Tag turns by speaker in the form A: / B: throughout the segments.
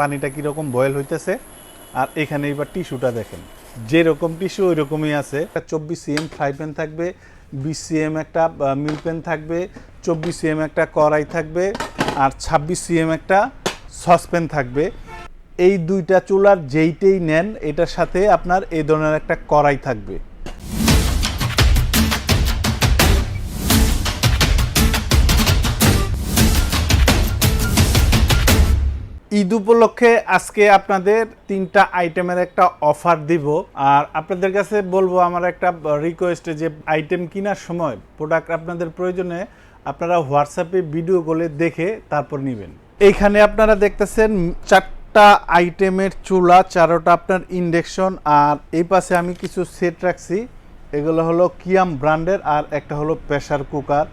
A: পানিটা কীরকম বয়েল হইতেছে, আর এখানে এবার টিস্যুটা দেখেন। যেরকম টিস্যু ওই রকমই আছে চব্বিশ সিএম ফ্রাই প্যান থাকবে, বিশ সিএম একটা মিল প্যান থাকবে, চব্বিশ সিএম একটা কড়াই থাকবে, আর ছাব্বিশ সিএম একটা সসপ্যান থাকবে। এই দুইটা চুলার যেইটাই নেন, এটার সাথে আপনার এই ধরনের একটা কড়াই থাকবে। ঈদ উপলক্ষে আজকে আপনাদের তিনটা আইটেমের একটা অফার দিব। আর আপনাদের কাছে বলব, আমার একটা রিকোয়েস্ট যে আইটেম কেনার সময় প্রোডাক্ট আপনাদের প্রয়োজনে আপনারা হোয়াটসঅ্যাপে ভিডিও কলে দেখে তারপর নেবেন। এইখানে আপনারা দেখতেছেন চারটা আইটেমের চুলা, চারোটা আপনার ইন্ডেকশন আর এই পাশে আমি কিছু সেট রাখছি। এগুলো হলো কিয়াম ব্র্যান্ডের আর একটা হলো প্রেসার কুকার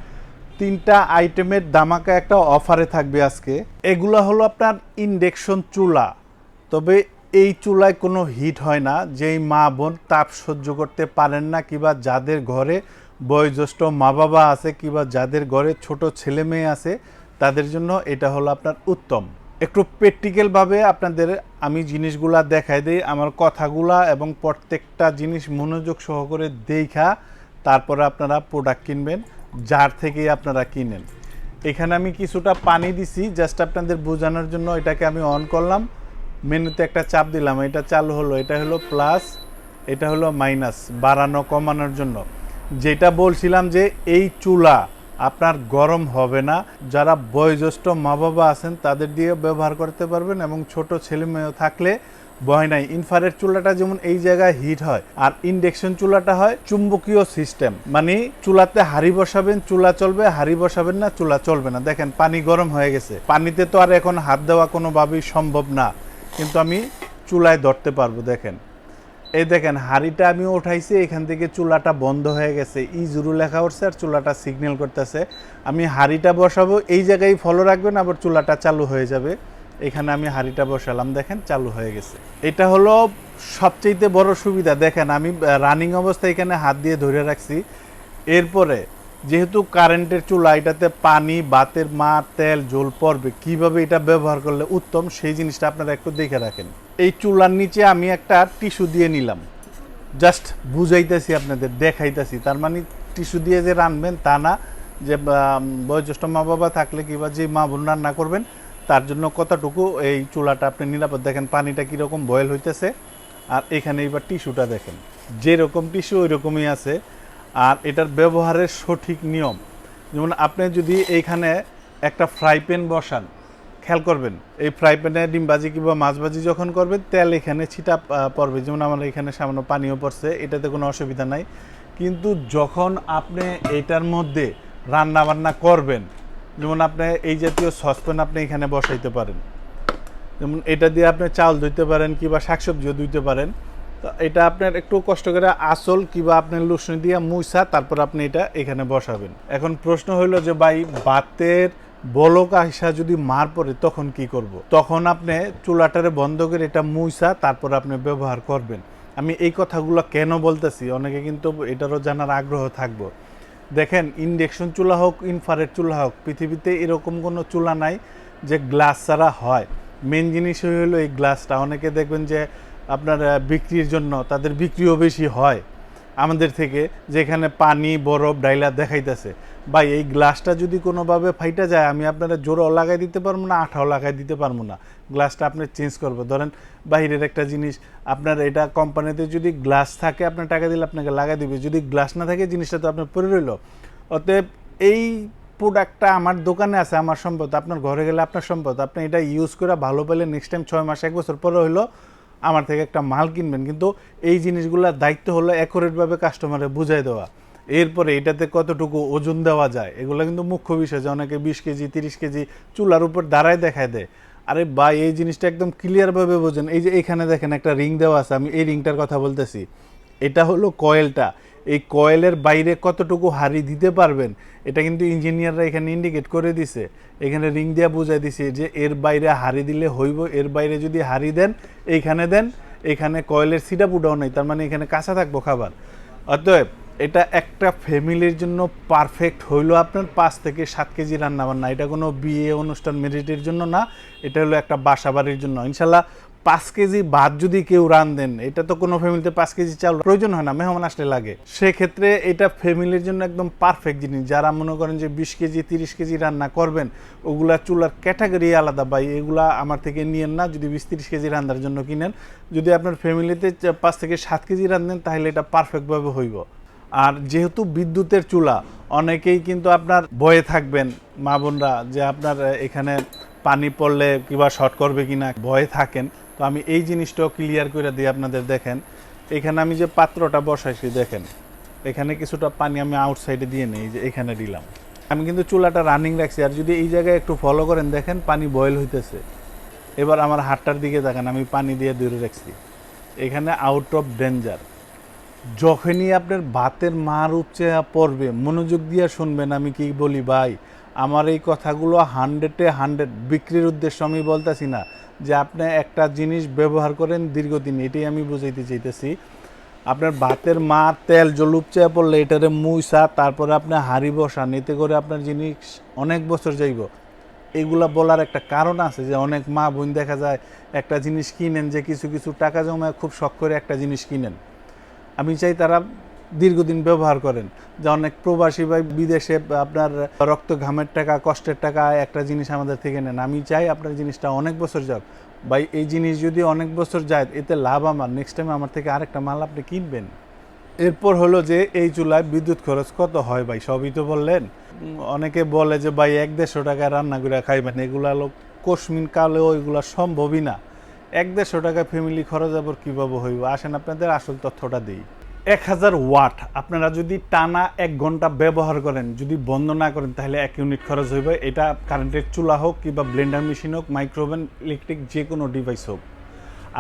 A: তিনটা আইটেমের দামাকা একটা অফারে থাকবে আজকে। এগুলো হলো আপনার ইন্ডাকশন চুলা। তবে এই চুলায় কোনো হিট হয় না, যেই মা বোন তাপ সহ্য করতে পারেন না, কিংবা যাদের ঘরে বয়োজ্যেষ্ঠ মা বাবা আছে, কিংবা যাদের ঘরে ছোট ছেলে মেয়ে আছে, তাদের জন্য এটা হলো আপনার উত্তম। একটু প্র্যাকটিক্যালভাবে আপনাদের আমি জিনিসগুলা দেখাই দিই, আমার কথাগুলা এবং প্রত্যেকটা জিনিস মনোযোগ সহকারে দেখা, তারপরে আপনারা প্রোডাক্ট কিনবেন। যার থেকে আপনারা কিনেন। এখানে আমি কিছুটা পানি দিছি জাস্ট আপনাদের বোঝানোর জন্য এটাকে আমি অন করলাম। মেনুতে একটা চাপ দিলাম, এটা চালু হলো, এটা হলো প্লাস এটা হলো মাইনাস বাড়ানো কমানোর জন্য। যেটা বলছিলাম যে এই চুলা আপনার গরম হবে না। যারা বয়োজ্যেষ্ঠ মা বাবা আছেন, তাদের দিয়ে ব্যবহার করতে পারবেন এবং ছোট ছেলে মেয়ে থাকলে ভয় নাই। ইনফারেট চুলাটা যেমন এই জায়গায় হিট হয়, আর ইন্ডাকশন চুলাটা হয় চুম্বকীয় সিস্টেম। মানে চুলাতে হাড়ি বসাবেন, চুলা চলবে, হাড়ি বসাবেন না, চুলা চলবে না। দেখেন, পানি গরম হয়ে গেছে। পানিতে তো আর এখন হাত দেওয়া কোনোভাবেই সম্ভব না। কিন্তু আমি চুলায় ধরতে পারব, দেখেন। এই দেখেন, হাড়িটা আমি উঠাইছি, এখান থেকে চুলাটা বন্ধ হয়ে গেছে। ই জুরু লেখা উঠছে আর চুলাটা সিগন্যাল করতেছে। আমি হাড়িটা বসাবো, এই জায়গায় ফলো রাখবেন, আবার চুলাটা চালু হয়ে যাবে। এখানে আমি হাঁড়িটা বসালাম, দেখেন চালু হয়ে গেছে। এটা হলো সবচেয়ে বড় সুবিধা, দেখেন আমি রানিং অবস্থায় এখানে হাত দিয়ে ধরে রাখছি। এরপরে যেহেতু কারেন্টের চুলা, এটাতে পানি, বাতের মা তেল, জল পড়বে, কীভাবে এটা ব্যবহার করলে উত্তম, সেই জিনিসটা আপনারা একটু দেখে রাখেন। এই চুলার নিচে আমি একটা টিস্যু দিয়ে নিলাম। জাস্ট বুঝাইতেছি আপনাদের, দেখাইতেছি। তার মানে টিস্যু দিয়ে যে রানবেন তা না, যে বয়োজ্যেষ্ঠ মা বাবা থাকলে কিংবা যে মা বোন রান্না করবেন তার জন্য কতটুকু এই চুলাটা আপনি নিরাপদ দেখেন? পানিটা কীরকম বয়েল হইতেছে? আর এখানে এবার টিস্যুটা দেখেন। যেরকম টিস্যু ওই রকমই আছে। আর এটার ব্যবহারের সঠিক নিয়ম। যেমন আপনি যদি এইখানে একটা ফ্রাই প্যান বসান, খেয়াল করবেন, এই ফ্রাই প্যানে ডিমবাজি কিংবা মাছবাজি যখন করবেন, তেল এখানে ছিটা পড়বে। যেমন আমার এখানে সামান্য পানিও পড়ছে, এটাতে কোনো অসুবিধা নাই। কিন্তু যখন আপনি এটার মধ্যে রান্না বান্না করবেন যেমন আপনি এই জাতীয় সসপ্যান আপনি এখানে বসাইতে পারেন। যেমন এটা দিয়ে আপনি চাল ধুইতে পারেন কিংবা শাকসবজিও ধুইতে পারেন। তো এটা আপনার একটু কষ্ট করে আসল কিংবা আপনি লুসনি দিয়ে মুইসা, তারপর আপনি এটা এখানে বসাবেন। এখন প্রশ্ন হইল যে ভাই বাতের বলক আসা যদি মার পড়ে তখন কি করব। তখন আপনি চুলাটারে বন্ধ করে এটা মুইসা, তারপর আপনি ব্যবহার করবেন। আমি এই কথাগুলো কেন বলতেছি? অনেকে কিন্তু এটারও জানার আগ্রহ থাকব। দেখেন ইন্ডেকশন চুলা হোক ইনফারেট চুলা হোক, পৃথিবীতে এরকম কোনো চুলা নাই যে গ্লাস ছাড়া হয়। মেন জিনিস হলো এই গ্লাসটা অনেকে দেখবেন যে আপনার বিক্রির জন্য তাদের বিক্রিও বেশি হয় আমাদের থেকে, যেখানে পানি, বরফ ডাইলা দেখাইতেছে। ভাই, এই গ্লাসটা যদি কোনোভাবে ফাইটা যায়, আমি আপনারা জোরও লাগাই দিতে পারব না, আঠাও লাগাই দিতে পারব না। গ্লাসটা আপনি চেঞ্জ করব ধরেন বাইরের একটা জিনিস, আপনার এটা কোম্পানিতে যদি গ্লাস থাকে আপনার টাকা দিলে আপনাকে লাগাই দিবে। যদি গ্লাস না থাকে, জিনিসটা তো আপনার পরে রইল। অতএব এই প্রোডাক্টটা আমার দোকানে আছে, আমার সম্পদ। আপনার ঘরে গেলে আপনার সম্পদ। আপনি এটা ইউজ করে ভালো পেলে নেক্সট টাইম ছয় মাস, এক বছর পরে হইল, আমার থেকে একটা মাল কিনবেন। কিন্তু এই জিনিসগুলোর দায়িত্ব হলো অ্যাকুরেটভাবে কাস্টমারে বুঝাই দেওয়া। এরপরে এটাতে কতটুকু ওজন দেওয়া যায়? এগুলো কিন্তু মুখ্য বিষয়, যে অনেকে বিশ কেজি, তিরিশ কেজি চুলার উপর দাঁড়ায় দেখায় দেয়। আরে ভাই, এই জিনিসটা একদম ক্লিয়ারভাবে বোঝেন। এই যে এখানে দেখেন একটা রিং দেওয়া আছে, আমি এই রিংটার কথা বলতেছি। এটা হলো কয়েলটা। এই কয়েলের বাইরে কতটুকু হাড়ি দিতে পারবেন, এটা কিন্তু ইঞ্জিনিয়াররা এখানে ইন্ডিকেট করে দিছে। এখানে রিং দিয়া বুঝাই দিছে যে এর বাইরে হারি দিলে হইব, এর বাইরে যদি হাড়ি দেন, এইখানে দেন, এখানে কয়েলের সিটা পুটাও নেই, তার মানে এখানে কাঁচা থাকব খাবার। অতএব এটা একটা ফ্যামিলির জন্য পারফেক্ট হইল আপনার পাঁচ থেকে সাত কেজি রান্না বান্না এটা কোনো বিয়ে অনুষ্ঠান মেরিটের জন্য না, এটা হলো একটা বাসা বাড়ির জন্য। ইনশাল্লাহ পাঁচ কেজি ভাত যদি কেউ রান দেন, এটা তো কোনো ফ্যামিলিতে পাঁচ কেজি চাল প্রয়োজন হয় না, মেহমান আসলে লাগে। সেক্ষেত্রে এটা ফ্যামিলির জন্য একদম পারফেক্ট জিনিস। যারা মনে করেন যে বিশ কেজি, তিরিশ কেজি রান্না করবেন, ওগুলা চুলার ক্যাটাগরি আলাদা ভাই, এগুলা আমার থেকে নিয়েন না। যদি বিশ তিরিশ কেজি রান্নার জন্য কিনেন, যদি আপনার ফ্যামিলিতে পাঁচ থেকে সাত কেজি রান্ধেন তাহলে এটা পারফেক্টভাবে হইব। আর যেহেতু বিদ্যুতের চুলা, অনেকেই কিন্তু আপনার বয়ে থাকবেন, মা বোনরা, যে আপনার এখানে পানি পড়লে কিবা শর্ট করবে কিনা ভয়ে থাকেন। তো আমি এই জিনিসটাও ক্লিয়ার করে দিই আপনাদের, দেখেন। এখানে আমি যে পাত্রটা বসাইছি, দেখেন। এখানে কিছুটা পানি আমি আউটসাইডে দিয়ে নেই যে এখানে দিলাম। আমি কিন্তু চুলাটা রানিং রাখছি, আর যদি এই জায়গায় একটু ফলো করেন, দেখেন পানি বয়েল হইতেছে। এবার আমার হাতটার দিকে দেখেন, আমি পানি দিয়ে দূরে রাখছি। এখানে আউট অফ ডেঞ্জার যখনই আপনার ভাতের মার উপচে পড়বে, মনোযোগ দিয়ে শুনবেন, আমি কি বলি, ভাই, আমার এই কথাগুলো হান্ড্রেডে হান্ড্রেড বিক্রির উদ্দেশ্য আমি বলতেছি না, যে আপনি একটা জিনিস ব্যবহার করেন দীর্ঘদিন, এটাই আমি বুঝাইতে চাইতেছি। আপনার ভাতের মা তেল জল উপচে পড়লে এটারে মুইসা, তারপরে আপনি হাড়ি বসান, এতে করে আপনার জিনিস অনেক বছর যাইব। এগুলা বলার একটা কারণ আছে যে অনেক মা বোন দেখা যায়, একটা জিনিস কিনেন যে কিছু কিছু টাকা জমায় খুব শখ করে একটা জিনিস কিনেন। আমি চাই তারা দীর্ঘদিন ব্যবহার করেন। যে অনেক প্রবাসী ভাই বিদেশে আপনার রক্ত ঘামের টাকা, কষ্টের টাকা একটা জিনিস আমাদের থেকে নেন। আমি চাই আপনার জিনিসটা অনেক বছর যাক। ভাই, এই জিনিস যদি অনেক বছর যায়, এতে লাভ আমার। নেক্সট টাইম আমার থেকে আরেকটা মাল আপনি কিনবেন। এরপর হলো যে এই চুলায় বিদ্যুৎ খরচ কত হয় ভাই? সবই তো বললেন। অনেকে বলে যে, ভাই, এক দেড়শো টাকায় রান্না করে খাইবেন। এগুলা লোক কশ্মিন কালেও এগুলা সম্ভবই না। এক দেড়শো টাকা ফ্যামিলি খরচ আবার কীভাবে হইব? আসেন, আপনাদের আসল তথ্যটা দিই। এক হাজার ওয়াট, আপনারা যদি টানা এক ঘণ্টা ব্যবহার করেন, যদি বন্ধ না করেন, তাহলে এক ইউনিট খরচ হইবে। এটা কারেন্টের চুলা হোক কিংবা ব্লেন্ডার মেশিন হোক মাইক্রোওভেন ইলেকট্রিক যে কোনো ডিভাইস হোক।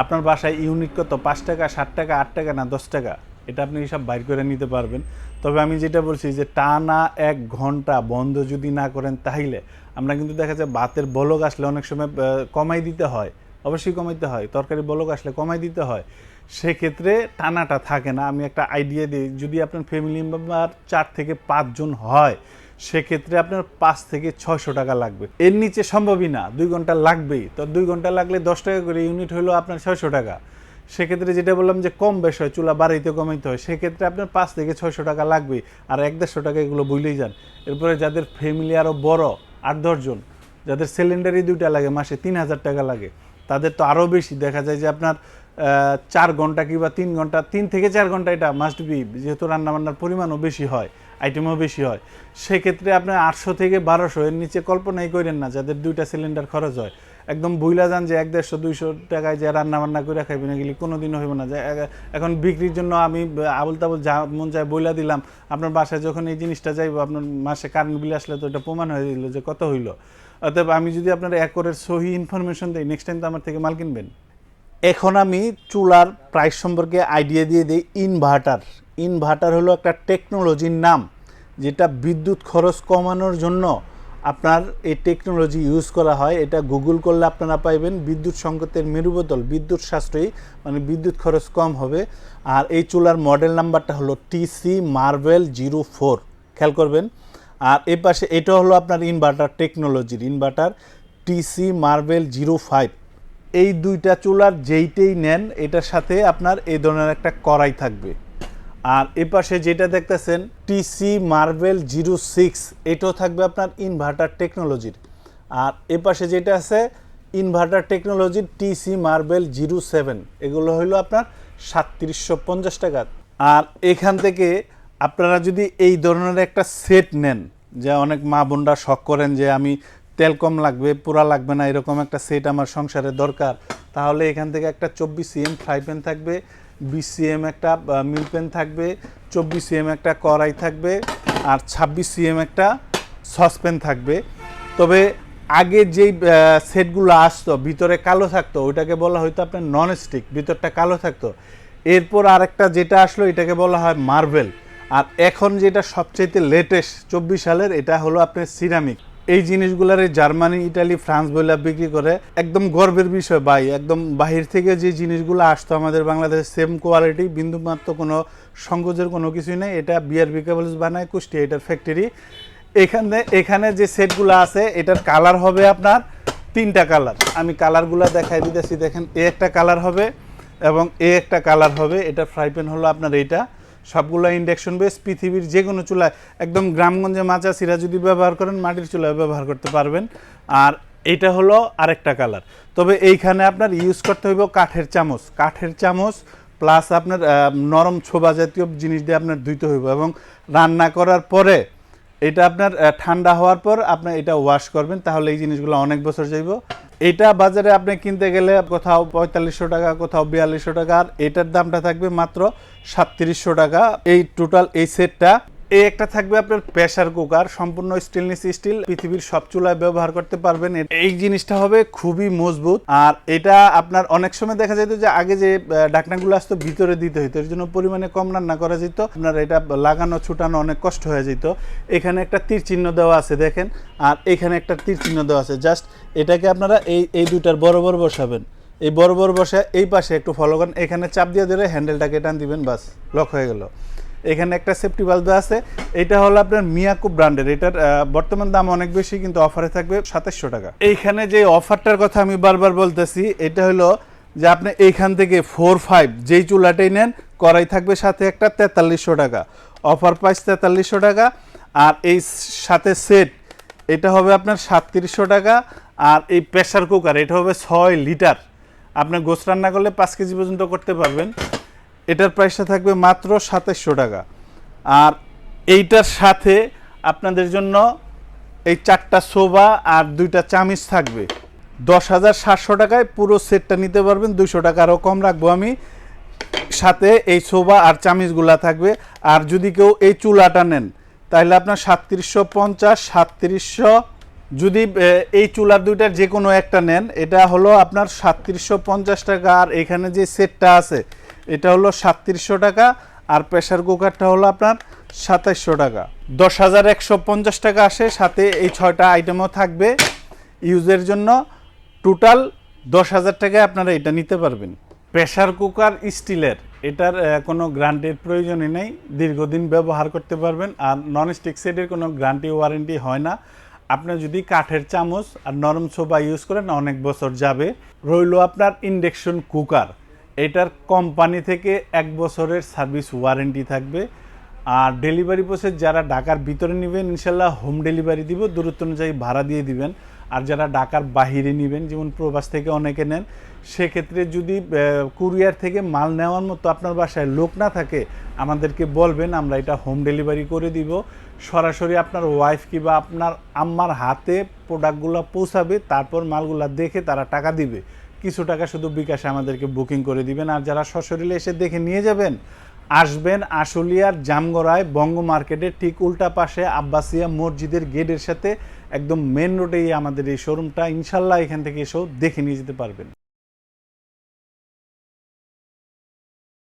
A: আপনার বাসায় ইউনিট কত? পাঁচ টাকা ষাট টাকা, আট টাকা না দশ টাকা? এটা আপনি হিসাব বাইর করে নিতে পারবেন। তবে আমি যেটা বলছি যে টানা এক ঘণ্টা বন্ধ যদি না করেন, তাহলে আমরা কিন্তু দেখা যায় বাতের বলক আসলে অনেক সময় কমাই দিতে হয়। অবশ্যই কমাইতে হয়। তরকারি বলক আসলে কমাই দিতে হয়। সেক্ষেত্রে টানাটা থাকে না। আমি একটা আইডিয়া দিই, যদি আপনার ফ্যামিলি মেম্বার চার থেকে পাঁচজন হয়, সেক্ষেত্রে আপনার পাঁচ থেকে ছয়শো টাকা লাগবে। এর নিচে সম্ভবই না। দুই ঘণ্টা লাগবেই। তো দুই ঘণ্টা লাগলে দশ টাকা করে ইউনিট হলো আপনার ছয়শো টাকা। সেক্ষেত্রে যেটা বললাম যে কম বেশ হয়, চুলা বাড়াইতে কমাইতে হয়, সেক্ষেত্রে আপনার পাঁচ থেকে ছয়শো টাকা লাগবেই। আর এক দেড়শো টাকা এগুলো বইলেই যান। এরপরে যাদের ফ্যামিলি আরও বড়, আট দশজন যাদের সিলিন্ডারই দুইটা লাগে, মাসে তিন হাজার টাকা লাগে। তাদের তো আরও বেশি। দেখা যায় যে আপনার চার ঘণ্টা কিংবা তিন ঘণ্টা, তিন থেকে চার ঘণ্টা এটা মাস্ট বি যেহেতু রান্নাবান্নার পরিমাণও বেশি হয় আইটেমও বেশি হয়। সেক্ষেত্রে আপনার আটশো থেকে বারোশো এর নিচে কল্পনাই করেন না, যাদের দুইটা সিলিন্ডার খরচ হয়। একদম বুইলা যান যে এক দেড়শো, দুইশো টাকায় যে রান্না বান্না করে খাইবেন, এগুলি কোনো দিনও হইব না। যে এখন বিক্রির জন্য আমি আবুল তাবুল যা মন যায় বইলা দিলাম। আপনার বাসায় যখন এই জিনিসটা যাইব, আপনার মাসে কারেন্ট বিল আসলে তো এটা প্রমাণ হয়ে দিল যে কত হইল। অতএব আমি যদি আপনার একরের সহি ইনফরমেশন দিই নেক্সট টাইম তো আমার থেকে মাল কিনবেন। এখন আমি চুলার প্রাইস সম্পর্কে আইডিয়া দিয়ে দিই ইনভার্টার ইনভার্টার হলো একটা টেকনোলজির নাম, যেটা বিদ্যুৎ খরচ কমানোর জন্য আপনার এই টেকনোলজি ইউজ করা হয়। এটা গুগল করলে আপনারা পাইবেন বিদ্যুৎ সংকটের মেরুবদল, বিদ্যুৎ সাশ্রয়ী মানে বিদ্যুৎ খরচ কম হবে। আর এই চুলার মডেল নাম্বারটা হলো টিসি মার্বেল জিরো ফোর খেয়াল করবেন আর এ পাশে এটা হলো আপনার ইনভার্টার টেকনোলজির inverter TC marble zero five এই দুইটা চুলার যেইটাই নেন, এটার সাথে আপনার এই ধরনের একটা কড়াই থাকবে। আর এ পাশে যেটা দেখতেছেন টিসি মার্বেল জিরো সিক্স এটাও থাকবে আপনার ইনভার্টার টেকনোলজির আর এ পাশে যেটা আছে ইনভার্টার টেকনোলজির টিসি মার্বেল জিরো সেভেন এগুলো হলো আপনার সাতত্রিশশো পঞ্চাশ টাকা আর এখান থেকে আপনারা যদি এই ধরনের একটা সেট নেন, যে অনেক মা বোনরা শখ করেন যে আমি তেল কম লাগবে পুরা লাগবে না, এরকম একটা সেট আমার সংসারে দরকার, তাহলে এখান থেকে একটা চব্বিশ সিএম ফ্রাই প্যান থাকবে, বিশ সিএম একটা মিল প্যান থাকবে, চব্বিশ সিএম একটা কড়াই থাকবে, আর ছাব্বিশ সিএম একটা সসপ্যান থাকবে। তবে আগে যেই সেটগুলো আসতো, ভিতরে কালো থাকতো, ওইটাকে বলা হয়তো আপনার নন স্টিক ভিতরটা কালো থাকতো। এরপর আরেকটা যেটা আসলো, এটাকে বলা হয় মার্বেল আর এখন যেটা সবচেয়ে লেটেস্ট চব্বিশ সালের, এটা হলো আপনার সিরামিক এই জিনিসগুলার জার্মানি, ইটালি, ফ্রান্স বইলা বিক্রি করে একদম গর্বের বিষয় ভাই, একদম বাহির থেকে যে জিনিসগুলো আসতো আমাদের বাংলাদেশে সেম কোয়ালিটি বিন্দুমাত্র কোনো সংকোচের কোনো কিছুই নেই। এটা বিআরবি কেবলস বানায় কুষ্টি এটার ফ্যাক্টরি এখানে এখানে যে সেটগুলো আছে, এটার কালার হবে আপনার তিনটা কালার আমি কালারগুলো দেখাই দিতেছি, দেখেন, এ একটা কালার হবে এবং এ একটা কালার হবে। এটা ফ্রাই প্যান হলো আপনার এইটা। সবগুলো ইন্ডাকশন বেস পৃথিবীর যে কোনো চুলায়, একদম গ্রামগঞ্জে মাচা সিরা যদি ব্যবহার করেন, মাটির চুলায় ব্যবহার করতে পারবেন। আর এটা হলো আরেকটা কালার তবে এইখানে আপনার ইউজ করতে হইব কাঠের চামচ। কাঠের চামচ প্লাস আপনার নরম ছোবা জাতীয় জিনিস দিয়ে আপনার ধুইতে হইব এবং রান্না করার পরে এটা আপনার ঠান্ডা হওয়ার পর আপনি এটা ওয়াশ করবেন, তাহলে এই জিনিসগুলো অনেক বছর যাইব। এটা বাজারে আপনি কিনতে গেলে কোথাও পঁয়তাল্লিশশো টাকা, কোথাও বিয়াল্লিশশো টাকা, আর এটার দামটা থাকবে মাত্র সাতত্রিশশো টাকা। এই টোটাল এই সেটটা এই একটা থাকবে আপনার প্রেসার কুকার সম্পূর্ণ স্টেনলেস স্টিল পৃথিবীর সব চুলায় ব্যবহার করতে পারবেন। এই জিনিসটা হবে খুবই মজবুত। আর এটা আপনার অনেক সময় দেখা যেত যে আগে যে আহ, ঢাকনাগুলো আসতো ভিতরে দিতে হতো এর জন্য পরিমাণে কম রান্না করা যেত। আপনার এটা লাগানো ছুটানো অনেক কষ্ট হয়ে যেত। এখানে একটা তীর চিহ্ন দেওয়া আছে দেখেন। আর এখানে একটা তীর চিহ্ন দেওয়া আছে। জাস্ট এটাকে আপনারা এই এই দুইটার বড় বড় বসাবেন। এই বড় বসে এই পাশে একটু ফলো করেন। এখানে চাপ দিয়ে ধরে হ্যান্ডেলটাকে টান দিবেন বাস। লক হয়ে গেল। এখানে একটা সেফটি বাল্ব আছে। এটা হলো আপনার মিয়াকু ব্র্যান্ডের এটার বর্তমান দাম অনেক বেশি, কিন্তু অফারে থাকবে সাতাশশো টাকা। এইখানে যে অফারটার কথা আমি বারবার বলতেছি, এটা হলো যে আপনি এইখান থেকে ফোর ফাইভ যেই চুলাটাই নেন করাই থাকবে সাথে একটা তেতাল্লিশশো টাকা। অফার প্রাইস তেতাল্লিশশো টাকা। আর এই সাথে সেট এটা হবে আপনার সাতত্রিশশো টাকা। আর এই প্রেসার কুকার এটা হবে ছয় লিটার। আপনি গোস রান্না করলে পাঁচ কেজি পর্যন্ত করতে পারবেন। এটার প্রাইসটা থাকবে মাত্র সাতাশশো টাকা। আর এইটার সাথে আপনাদের জন্য এই চারটা সোবা আর দুইটা চামিচ থাকবে। দশ হাজার সাতশো টাকায় পুরো সেটটা নিতে পারবেন দুশো টাকা আরও কম রাখব আমি। সাথে এই সোবা আর চামিচগুলা থাকবে। আর যদি কেউ এই চুলাটা নেন, তাহলে আপনার সাতত্রিশশো পঞ্চাশ, সাতত্রিশশো যদি এই চুলার দুইটার যে কোনো একটা নেন, এটা হলো আপনার সাতত্রিশশো পঞ্চাশ টাকা। আর এখানে যে সেটটা আছে এটা হলো সাতত্রিশশো টাকা আর প্রেশার কুকারটা হলো আপনার সাতাইশশো টাকা। দশ হাজার একশো পঞ্চাশ টাকা আসে, সাথে এই ছয়টা আইটেমও থাকবে। ইউজের জন্য টোটাল দশ হাজার টাকায় আপনারা এটা নিতে পারবেন। প্রেশার কুকার স্টিলের, এটার কোনো গ্রান্টির প্রয়োজনই নেই, দীর্ঘদিন ব্যবহার করতে পারবেন আর নন স্টিক সেটের কোনো গ্রান্টি ওয়ারেন্টি হয় না। আপনি যদি কাঠের চামচ আর নরম সোফা ইউজ করেন, অনেক বছর যাবে। রইল আপনার ইন্ডেকশন কুকার এটার কোম্পানি থেকে এক বছরের সার্ভিস ওয়ারেন্টি থাকবে। আর ডেলিভারি প্রসেস যারা ঢাকার ভিতরে নেবেন, ইনশাল্লাহ হোম ডেলিভারি দিব, দূরত্ব অনুযায়ী ভাড়া দিয়ে দিবেন। আর যারা ঢাকার বাহিরে নেবেন, যেমন প্রবাস থেকে অনেকে নেন, সেক্ষেত্রে যদি কুরিয়ার থেকে মাল নেওয়ার মতো আপনার বাসায় লোক না থাকে, আমাদেরকে বলবেন, আমরা এটা হোম ডেলিভারি করে দিব। সরাসরি আপনার ওয়াইফ কিংবা আপনার আম্মার হাতে প্রোডাক্টগুলো পৌঁছাবে, তারপর মালগুলা দেখে তারা টাকা দিবে। কিছু টাকা শুধু বিকাশে আমাদেরকে বুকিং করে দিবেন। আর যারা সশরীরে এসে দেখে নিয়ে যাবেন, আসবেন আশুলিয়ার জামগড়ায় বঙ্গ মার্কেটের ঠিক উল্টা পাশে আব্বাসিয়া মসজিদের গেটের সাথে একদম মেন রোডেই আমাদের এই শোরুমটা ইনশাল্লাহ এখান থেকে এসেও দেখে নিয়ে যেতে পারবেন।